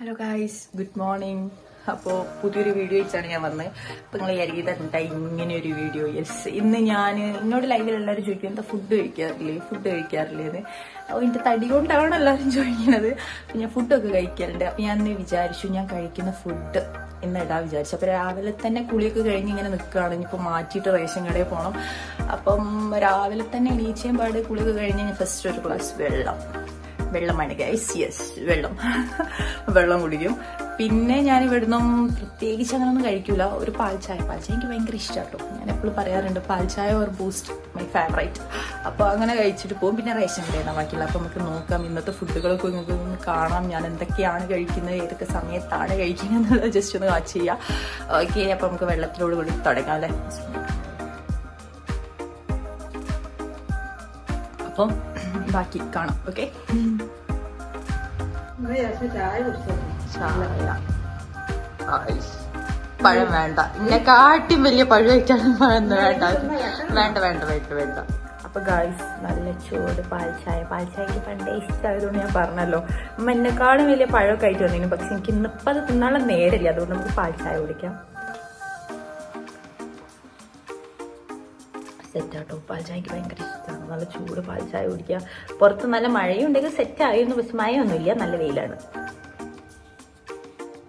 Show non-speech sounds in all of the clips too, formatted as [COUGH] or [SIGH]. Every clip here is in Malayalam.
ഹലോ ഗായ്സ് ഗുഡ് മോർണിംഗ് അപ്പോൾ പുതിയൊരു വീഡിയോ വെച്ചാണ് ഞാൻ വന്നത് അപ്പോൾ നിങ്ങൾ വിചാരിക്കുന്നുണ്ട് ഇങ്ങനെ ഒരു വീഡിയോ യെസ് ഇന്ന് ഞാൻ എന്നോട് ലൈവിൽ എല്ലാവരും ചോദിക്കും എന്താ ഫുഡ് കഴിക്കാറില്ലേ? ഫുഡ് കഴിക്കാറില്ലേ? എന്ന്. അപ്പോൾ എന്റെ തടി കൊണ്ടാണ് എല്ലാവരും ചോദിക്കുന്നത്. അപ്പോൾ ഞാൻ ഫുഡൊക്കെ കഴിക്കാറുണ്ട് അപ്പോൾ ഞാൻ വിചാരിച്ചു ഞാൻ കഴിക്കുന്ന ഫുഡ് എന്നിടാ വിചാരിച്ചു. അപ്പോൾ രാവിലെ തന്നെ കുളിയൊക്കെ കഴിഞ്ഞ് ഇങ്ങനെ നിൽക്കുകയാണ് ഇനിയിപ്പോൾ മാറ്റിയിട്ട് റേഷൻ കടയിൽ പോകണം അപ്പം രാവിലെ തന്നെ എണീച്ചയും പാട് കുളിയൊക്കെ കഴിഞ്ഞ് ഞാൻ ഫസ്റ്റ് ഒരു ഗ്ലാസ് വെള്ളം. വെള്ളമാണ് ഗൈസ് യെസ് വെള്ളം. [LAUGHS] വെള്ളം കുടിക്കും. പിന്നെ ഞാൻ ഇവിടുന്ന് പ്രത്യേകിച്ച് അങ്ങനെയൊന്നും കഴിക്കൂല. ഒരു പാൽ ചായ. പാൽ ചായ എനിക്ക് ഭയങ്കര ഇഷ്ടമാട്ടോ ഞാൻ എപ്പോഴും പറയാറുണ്ട് പാൽ ചായ ഓർ ബൂസ്റ്റ് മൈ ഫേവറേറ്റ് അപ്പോൾ അങ്ങനെ കഴിച്ചിട്ട് പോകും. പിന്നെ റേഷൻ കടയാണ് ബാക്കിയുള്ള അപ്പോൾ നമുക്ക് നോക്കാം ഇന്നത്തെ ഫുഡുകളൊക്കെ നിങ്ങൾക്ക് ഒന്ന് കാണാം. ഞാൻ എന്തൊക്കെയാണ് കഴിക്കുന്നത് ഏതൊക്കെ സമയത്താണ് കഴിക്കുന്നത് എന്നുള്ളത് ജസ്റ്റ് ഒന്ന് വാച്ച് ചെയ്യാം. ഓക്കെ അപ്പോൾ നമുക്ക് വെള്ളത്തിലോട് കൂടി തുടങ്ങാം അല്ലേ? അപ്പം ബാക്കി കാണാം ഓക്കെ. പഴം വേണ്ട. ഇന്നെ കാട്ടും വലിയ വെച്ചാലും പഴം വേണ്ട. വേണ്ട വേണ്ട വേണ്ട വേണ്ട. അപ്പൊ ഗേൾസ് നല്ല ചൂട് പാൽച്ചായ ചായ. പാൽ ചായക്ക് പണ്ടേ ഇഷ്ടമായതുകൊണ്ട് ഞാൻ പറഞ്ഞല്ലോ. അമ്മ എന്നെക്കാളും വലിയ പഴമൊക്കെ ആയിട്ട് വന്നിരുന്നു പക്ഷെ എനിക്ക് ഇന്നിപ്പോൾ അത് തിന്നാനുള്ള നേരില്ല അതുകൊണ്ട് നമുക്ക് പാൽച്ചായ ചായ കുടിക്കാം. സെറ്റാട്ടോ. പാൽ ചായക്ക് ഭയങ്കര ഇഷ്ടമാണ് നല്ല ചൂട് പാൽച്ചായ ചായ കുടിക്കുക. പുറത്ത് നല്ല മഴയുണ്ടെങ്കിൽ സെറ്റ് ആയിരുന്നു. പക്ഷെ മഴയൊന്നുമില്ല. നല്ല വെയിലാണ്.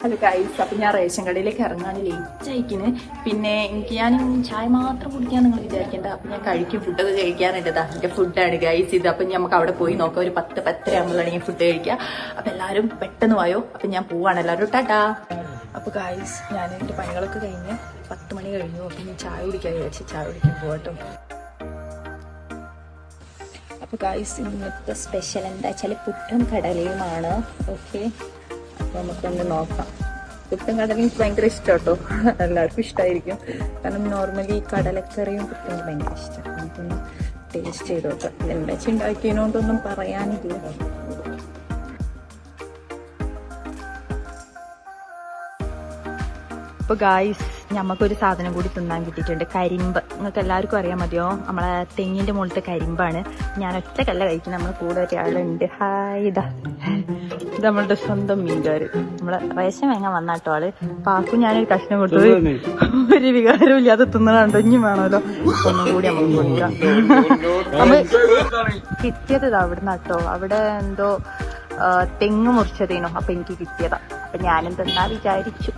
ഹലോ ഗൈസ് അപ്പം ഞാൻ റേഷൻ കടയിലേക്ക് ഇറങ്ങാൻ ലേറ്റ് ആയിക്കിന്. പിന്നെ എനിക്ക് ഞാൻ ചായ മാത്രം കുടിക്കാൻ നിങ്ങൾ വിചാരിക്കേണ്ട. അപ്പം ഞാൻ കഴിക്കും. ഫുഡൊക്കെ കഴിക്കാറുണ്ടതാ എന്റെ ഫുഡാണ് ഗൈസ് ഇത് അപ്പം നമുക്ക് അവിടെ പോയി നോക്കാം. ഒരു പത്ത് പത്തര ആകുമ്പോഴാണെങ്കിൽ ഫുഡ് കഴിക്കുക അപ്പം എല്ലാവരും പെട്ടെന്ന് വായോ. അപ്പം ഞാൻ പോവാണ്. എല്ലാവരും ടാറ്റാ അപ്പോൾ ഗൈസ് ഞാൻ എന്റെ പണികളൊക്കെ കഴിഞ്ഞ് പത്ത് മണി കഴിഞ്ഞു അപ്പം ഞാൻ ചായ കുടിക്കാൻ വിചാരിച്ചു ചായ കുടിക്കാൻ പോകട്ടോ. അപ്പോൾ ഗൈസ് ഇന്നത്തെ സ്പെഷ്യൽ എന്താ വെച്ചാൽ പുട്ടും കടലയുമാണ്. ഓക്കെ അപ്പോൾ നമുക്കൊന്ന് നോക്കാം. പുട്ടും കടലയും എനിക്ക് ഭയങ്കര ഇഷ്ടം കേട്ടോ എല്ലാവർക്കും ഇഷ്ടമായിരിക്കും കാരണം നോർമലി കടലക്കറിയും പുട്ടും ഭയങ്കര ഇഷ്ടം. നമുക്കൊന്ന് ടേസ്റ്റ് ചെയ്ത് നോക്കാം. എന്താ വെച്ചാൽ ഉണ്ടാക്കിയതിനോണ്ടൊന്നും പറയാനില്ല. അപ്പോൾ ഗായ്സ് ഞമ്മക്കൊരു സാധനം കൂടി തിന്നാൻ കിട്ടിയിട്ടുണ്ട്. കരിമ്പ്. നിങ്ങൾക്ക് എല്ലാവർക്കും അറിയാൻ മതിയോ? നമ്മളെ തെങ്ങിന്റെ മുകളിലത്തെ കരിമ്പാണ്. ഞാൻ ഒറ്റക്കല്ല കഴിക്കുന്നത്. നമ്മൾ കൂടെ ഒരാളുണ്ട്. ഹായ് ഇതാ. ഇത് നമ്മളുടെ സ്വന്തം മീൻകാർ നമ്മളെ റേഷൻ വാങ്ങാൻ വന്നാട്ടോ ആൾ. പാക്കും ഞാനൊരു കഷ്ണം കൊടുത്തത് ഒരു വികാരവും ഇല്ലാതെ തിന്നണുണ്ടോ. ഇനിയും വേണമല്ലോ. ഒന്നും കൂടി നമുക്ക് കൊടുക്കാം. നമ്മൾ കിട്ടിയത് ഇതാ അവിടെ കേട്ടോ അവിടെ എന്തോ തെങ്ങ് മുറിച്ചതേനോ. അപ്പൊ എനിക്ക് കിട്ടിയതാ. അപ്പൊ ഞാനും തിന്നാ വിചാരിച്ചു.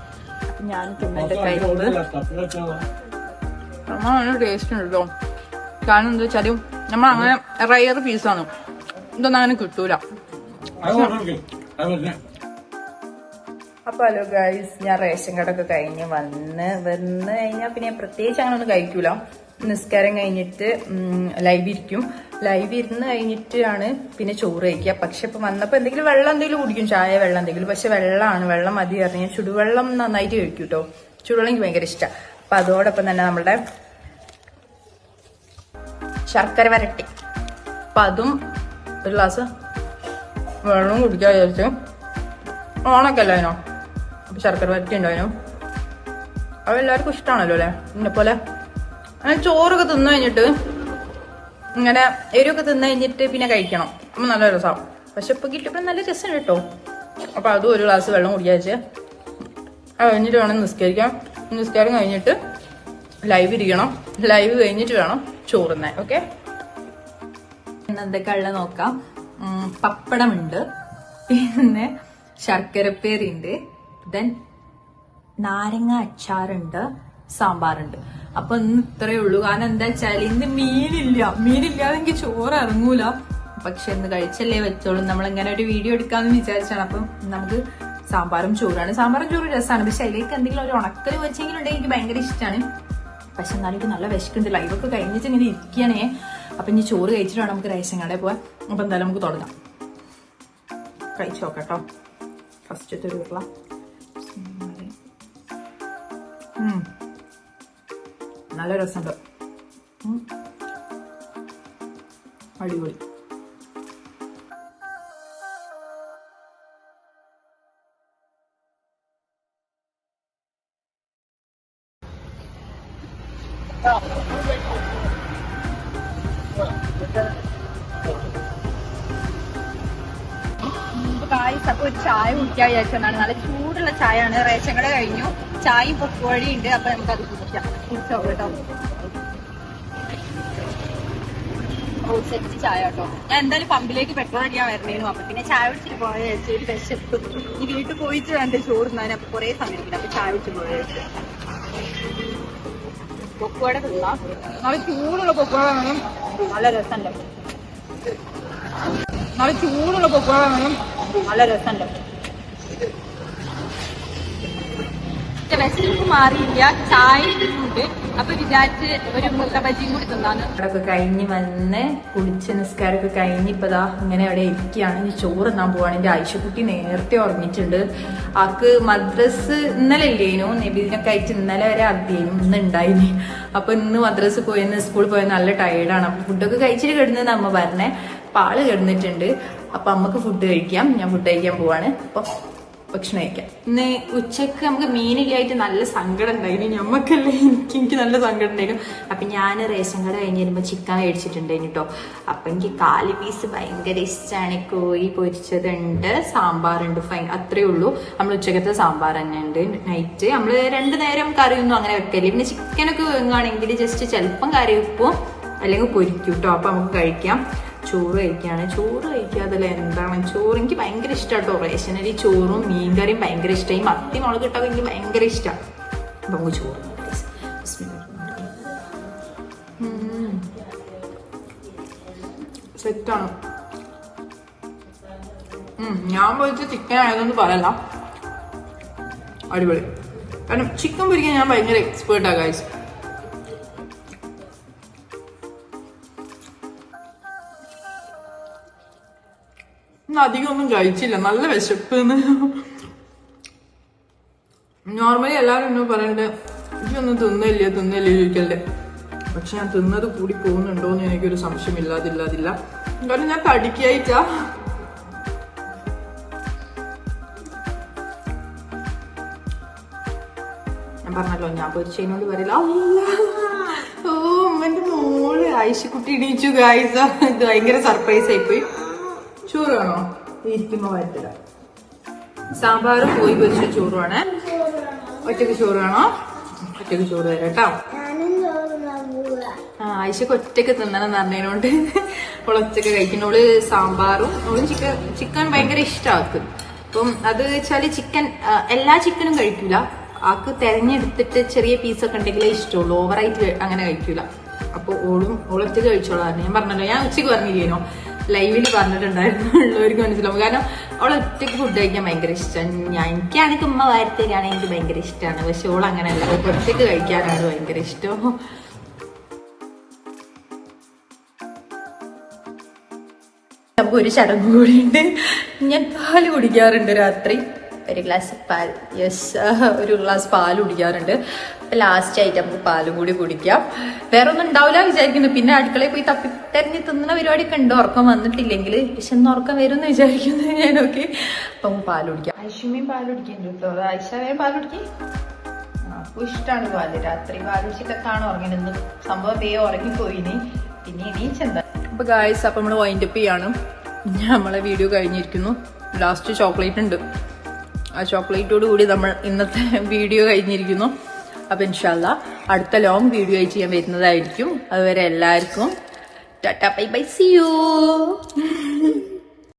ഞാൻ തിന്നിട്ട് കഴിക്കുന്നത് നല്ല ടേസ്റ്റ് ഉണ്ട് കേട്ടോ കാരണം എന്താ വെച്ചാലും നമ്മൾ അങ്ങനെ റയർ പീസാണ് ഇതൊന്നും അങ്ങനെ കിട്ടൂല. അപ്പൊ ഹലോ ഗൈസ് ഞാൻ റേഷൻ കടൊക്കെ കഴിഞ്ഞ് വന്ന് വന്ന് കഴിഞ്ഞാൽ പിന്നെ ഞാൻ പ്രത്യേകിച്ച് അങ്ങനെ ഒന്നും കഴിക്കൂല. നിസ്കാരം കഴിഞ്ഞിട്ട് ലൈവ് ഇരിക്കും. ലൈവ് ഇരുന്ന് കഴിഞ്ഞിട്ടാണ് പിന്നെ ചോറ് കഴിക്കുക. പക്ഷെ ഇപ്പൊ വന്നപ്പോ എന്തെങ്കിലും വെള്ളം എന്തെങ്കിലും കുടിക്കും. ചായ വെള്ളം എന്തെങ്കിലും. പക്ഷെ വെള്ളമാണ്. വെള്ളം മതി പറഞ്ഞാൽ ചുടുവെള്ളം നന്നായിട്ട് കഴിക്കും കേട്ടോ ചുടുവെള്ളം എനിക്ക് ഭയങ്കര ഇഷ്ടം. അപ്പൊ അതോടൊപ്പം തന്നെ നമ്മുടെ ശർക്കര വരട്ടി. അപ്പൊ അതും ഒരു ഗ്ലാസ് വെള്ളം കുടിക്കാൻ വിചാരിച്ചു. ഓണക്കല്ലോ അതിനോ? ശർക്കര വരട്ടി ഉണ്ടായിരുന്നു അത് എല്ലാവർക്കും ഇഷ്ടമാണല്ലോ അല്ലേ? പോലെ അങ്ങനെ ചോറൊക്കെ തിന്നു കഴിഞ്ഞിട്ട് ഇങ്ങനെ എരിവൊക്കെ തിന്നു കഴിഞ്ഞിട്ട് പിന്നെ കഴിക്കണം. അപ്പൊ നല്ല രസമാവും പക്ഷെ ഇപ്പൊ കിട്ടിയപ്പോ നല്ല രസം കേട്ടോ. അപ്പൊ അതും ഒരു ഗ്ലാസ് വെള്ളം കുടിയാച്ച് അത് കഴിഞ്ഞിട്ട് വേണം നിസ്കരിക്കാം നിസ്കാരം കഴിഞ്ഞിട്ട് ലൈവ് ഇരിക്കണം. ലൈവ് കഴിഞ്ഞിട്ട് വേണം ചോറുന്നാൻ ഓക്കെ എന്തൊക്കെ ഉള്ള നോക്കാം. പപ്പടമുണ്ട്. പിന്നെ ശർക്കരപ്പേറിയുണ്ട് ദെൻ നാരങ്ങ അച്ചാറുണ്ട് സാമ്പാറുണ്ട്. അപ്പൊ ഇന്ന് ഇത്രയേ ഉള്ളൂ. കാരണം എന്താ വെച്ചാൽ ഇന്ന് മീനില്ല. മീനില്ലാതെ എനിക്ക് ചോറ് ഇറങ്ങൂല. പക്ഷെ ഇന്ന് കഴിച്ചല്ലേ വെച്ചോളൂ നമ്മൾ ഇങ്ങനെ ഒരു വീഡിയോ എടുക്കാന്ന് വിചാരിച്ചാണ്. അപ്പം നമുക്ക് സാമ്പാറും ചോറാണ്. സാമ്പാറും ചോറും രസമാണ് പക്ഷെ അതിലേക്ക് എന്തെങ്കിലും ഒരു ഉണക്കൽ വെച്ചെങ്കിലും ഉണ്ടെങ്കിൽ എനിക്ക് ഭയങ്കര ഇഷ്ടമാണ് പക്ഷെ എന്നാലും എനിക്ക് നല്ല വിശക്കുണ്ട് ലൈവൊക്കെ കഴിഞ്ഞിട്ട് ഇങ്ങനെ ഇരിക്കുകയാണേ അപ്പൊ ഇനി ചോറ് കഴിച്ചിട്ട് വേണം നമുക്ക് റേഷൻ കടയിൽ പോവാൻ. അപ്പൊ എന്തായാലും നമുക്ക് തുടങ്ങാം. കഴിച്ചു നോക്കട്ടോ ഫസ്റ്റത്തെ ഒരു ഉരുള. നല്ല രസമുണ്ട്. അടിപൊളി. ഗായ്സ് അപ്പൊ ഒരു ചായ കുടിക്കാൻ വിചാരിച്ചതാണ്. നല്ല ചൂടുള്ള ചായ ആണ് റേഷൻ കട കഴിഞ്ഞു. ചായയും പൊക്കുവഴി ഉണ്ട് അപ്പൊ നമുക്ക് അത് കുടിക്കാം. കുടിച്ചോ കേട്ടോ? സെറ്റ് ചായ കേട്ടോ. ഞാൻ എന്തായാലും പമ്പിലേക്ക് പെട്രോൾ അടിക്കാൻ വരണേനു. അപ്പൊ പിന്നെ ചായ കുടിച്ചിട്ട് പോയ ഒരു വിശപ്പ്. ഈ വീട്ടിൽ പോയിട്ട് വേണ്ട ചോറ് തിന്നാൻ അപ്പൊ കുറെ സമയം അപ്പൊ ചായ കുടിച്ച് പോയ പൊക്കുവട നല്ല ചൂടുള്ള പൊക്കുവട വേണം നല്ല രസമുണ്ട്. നല്ല ചൂടുള്ള പൊക്കുവട വേണം നല്ല രസമുണ്ട്. വിശപ്പ് ചായ ഫുഡ് ഒരു അതൊക്കെ കഴിഞ്ഞ് വന്ന് കുളിച്ച് നിസ്കാരമൊക്കെ കഴിഞ്ഞ് ഇപ്പൊ ദാ ഇങ്ങനെ അവിടെ ഇരിക്കുകയാണ്. ചോറ് തിന്നാൻ പോവാണ്. എന്റെ ആയിഷക്കുട്ടി നേരത്തെ ഉറങ്ങിയിട്ടുണ്ട്. ആക്ക് മദ്രസ് ഇന്നലെ ഇല്ലേനു. നബീദിനൊക്കെ അയച്ച് ഇന്നലെ വരെ അധ്യയനം ഇന്ന് ഉണ്ടായിന് അപ്പൊ ഇന്ന് മദ്രസ് പോയെന്ന് സ്കൂളിൽ പോയത് നല്ല ടയേർഡാണ് അപ്പൊ ഫുഡൊക്കെ കഴിച്ചിട്ട് കിടന്നത് അമ്മ പറഞ്ഞേ. ആൾ കിടന്നിട്ടുണ്ട്. അപ്പൊ അമ്മയ്ക്ക് ഫുഡ് കഴിക്കാം. ഞാൻ ഫുഡ് കഴിക്കാൻ പോവാണ്. അപ്പൊ ഭക്ഷണം കഴിക്കാം ഇന്ന് ഉച്ചയ്ക്ക് നമുക്ക് മീനില്ലായിട്ട് നല്ല സങ്കടം ഉണ്ടായിരുന്നു. നമ്മക്കല്ലേ എനിക്ക് എനിക്ക് നല്ല സങ്കടം ഉണ്ടായിരുന്നു. അപ്പൊ ഞാൻ റേഷൻ കട കഴിഞ്ഞ് വരുമ്പോ ചിക്കൻ മേടിച്ചിട്ടുണ്ടായിരുന്നു കേട്ടോ അപ്പൊ എനിക്ക് കാൽ പീസ് ഭയങ്കര ഇഷ്ടമാണ് കോഴി പൊരിച്ചതുണ്ട് സാമ്പാറുണ്ട്. ഫൈൻ അത്രേ ഉള്ളൂ. നമ്മൾ ഉച്ചക്കത്തെ സാമ്പാർ തന്നെ ഉണ്ട്. നൈറ്റ് നമ്മൾ രണ്ടു നേരം കറിയൊന്നും അങ്ങനെ വെക്കല്ലേ പിന്നെ ചിക്കനൊക്കെ വെങ്ങുകയാണെങ്കിൽ ജസ്റ്റ് ചിലപ്പം കറി വെക്കും അല്ലെങ്കിൽ പൊരിക്കും കേട്ടോ അപ്പൊ നമുക്ക് കഴിക്കാം. ചോറ് കഴിക്കുകയാണ് ചോറ് കഴിക്കാതല്ല എന്താണ്? ചോറ് എനിക്ക് ഭയങ്കര ഇഷ്ടമാട്ടോ റേഷനരി ചോറും മീൻകറിയും ഭയങ്കര ഇഷ്ടം. ഈ മത്തി മുളക് ഇട്ടൊക്കെ എനിക്ക് ഭയങ്കര ഇഷ്ടമാണ് അപ്പൊ നമുക്ക് ചോറ് സെറ്റാണ്. ഞാൻ പൊരിച്ച ചിക്കൻ ആയതൊന്നും പറയല്ല അടിപൊളി. കാരണം ചിക്കൻ പൊരിക്കാൻ ഞാൻ ഭയങ്കര എക്സ്പേർട്ടാ ഗൈസ് ഇന്ന് അധികം ഒന്നും കഴിച്ചില്ല. നല്ല വിശപ്പ് നോർമലി എല്ലാവരും എന്നോട് പറയണ്ട് ഇതൊന്നും തിന്നില്ല തിന്നില്ല ചോദിക്കല്ലേ പക്ഷെ ഞാൻ തിന്നത് കൂടി പോകുന്നുണ്ടോ എന്ന് എനിക്കൊരു സംശയം ഇല്ലാതില്ലാതില്ല. കാരണം ഞാൻ തടിക്കായിട്ടാ ഞാൻ പറഞ്ഞല്ലോ ഞാൻ പൊരിച്ചതിനോട് പറയില്ല ഓ ഉമ്മന്റെ മോൾ. ആയിഷക്കുട്ടി ഇടിച്ചു ഗായ്സ ഇത് ഭയങ്കര സർപ്രൈസ് ആയിപ്പോയി ചോറ് വേണോ ഇരിക്കുമ്പോ വരത്തില്ല. സാമ്പാറും പോയി പൊരിച്ച ചോറാണ് ഒറ്റയ്ക്ക് ചോറ് ഒറ്റയ്ക്ക് ചോറ് തരാം കേട്ടോ. ആ ആയിഷക്ക് ഒറ്റയ്ക്ക് തിന്നണം പറഞ്ഞതിനോണ്ട് അവൾ ഒറ്റയ്ക്ക് കഴിക്കുന്നു. അവൾ സാമ്പാറും ഓൾ ചിക്കൻ ചിക്കൻ ഭയങ്കര ഇഷ്ടമാക്ക് അപ്പം അത് വെച്ചാൽ ചിക്കൻ എല്ലാ ചിക്കനും കഴിക്കൂല. ആക്ക് തെരഞ്ഞെടുത്തിട്ട് ചെറിയ പീസൊക്കെ ഉണ്ടെങ്കിലേ ഇഷ്ടമുള്ളൂ. ഓവറായിട്ട് അങ്ങനെ കഴിക്കൂല. അപ്പൊ ഓളും ഓളൊറ്റക്ക് കഴിച്ചോളാം. ഞാൻ പറഞ്ഞല്ലോ ഞാൻ ഉച്ചയ്ക്ക് പറഞ്ഞില്ലേനോ? ലൈവിൽ പറഞ്ഞിട്ടുണ്ടായിരുന്നു. ഉള്ളവർക്ക് മനസ്സിലാവും കാരണം അവൾ ഒറ്റയ്ക്ക് ഫുഡ് കഴിക്കാൻ ഭയങ്കര ഇഷ്ടമാണ് ഞാൻ എനിക്കാണെങ്കിൽ ഉമ്മ വാരത്തേക്കാണെങ്കിൽ എനിക്ക് ഭയങ്കര ഇഷ്ടമാണ് പക്ഷെ ഓൾ അങ്ങനെയല്ല. അവൾക്ക് ഒറ്റയ്ക്ക് കഴിക്കാനാണ് ഭയങ്കര ഇഷ്ടം. നമുക്ക് ഒരു ചടങ്ങ് കൂടിയുണ്ട്. ഞാൻ പാൽ കുടിക്കാറുണ്ട് രാത്രി. ഒരു ഗ്ലാസ് പാൽ. യെസ് ഒരു ഗ്ലാസ് പാൽ കുടിക്കാറുണ്ട്. അപ്പൊ ലാസ്റ്റ് ആയിട്ട് നമുക്ക് പാലും കൂടി കുടിക്കാം. വേറെ ഒന്നും ഉണ്ടാവില്ല വിചാരിക്കുന്നു. പിന്നെ അടുക്കളയിൽ പോയി തപ്പി തെരഞ്ഞ് തിന്നുന്ന പരിപാടിയൊക്കെ ഉണ്ട്. ഉറക്കം വന്നിട്ടില്ലെങ്കിൽ പക്ഷെ ഒന്ന് ഉറക്കം വരും എന്ന് വിചാരിക്കുന്നു. ഞാനൊക്കെ അപ്പൊ പാൽ കുടിക്കാം. ഐശ്വര്യയും പാൽ കുടിക്കുന്നുണ്ടോ ഐശ്വര്യം പാൽ കുടിക്കും. അപ്പൊ ഇഷ്ടമാണ് പാൽ. രാത്രി പാൽ കുടിച്ചിട്ടൊക്കെയാണ് ഉറങ്ങിയത് സംഭവം ദേ ഉറങ്ങിപ്പോയിനി. പിന്നെ എണീച്ചെന്താ അപ്പൊ ഗായ്സ് അപ്പൊ നമ്മൾ വൈൻഡ് അപ്പ് ചെയ്യാണ്. നമ്മളെ വീഡിയോ കഴിഞ്ഞിരിക്കുന്നു. ലാസ്റ്റ് ചോക്ലേറ്റ് ഉണ്ട്. ആ ചോക്ലേറ്റോട് കൂടി നമ്മൾ ഇന്നത്തെ വീഡിയോ കഴിഞ്ഞിരിക്കുന്നു. അപ്പൊ ഇൻഷാല്ല അടുത്ത ലോങ് വീഡിയോ ആയിട്ട് ഞാൻ വരുന്നതായിരിക്കും. അതുവരെ എല്ലാവർക്കും tata bye bye see you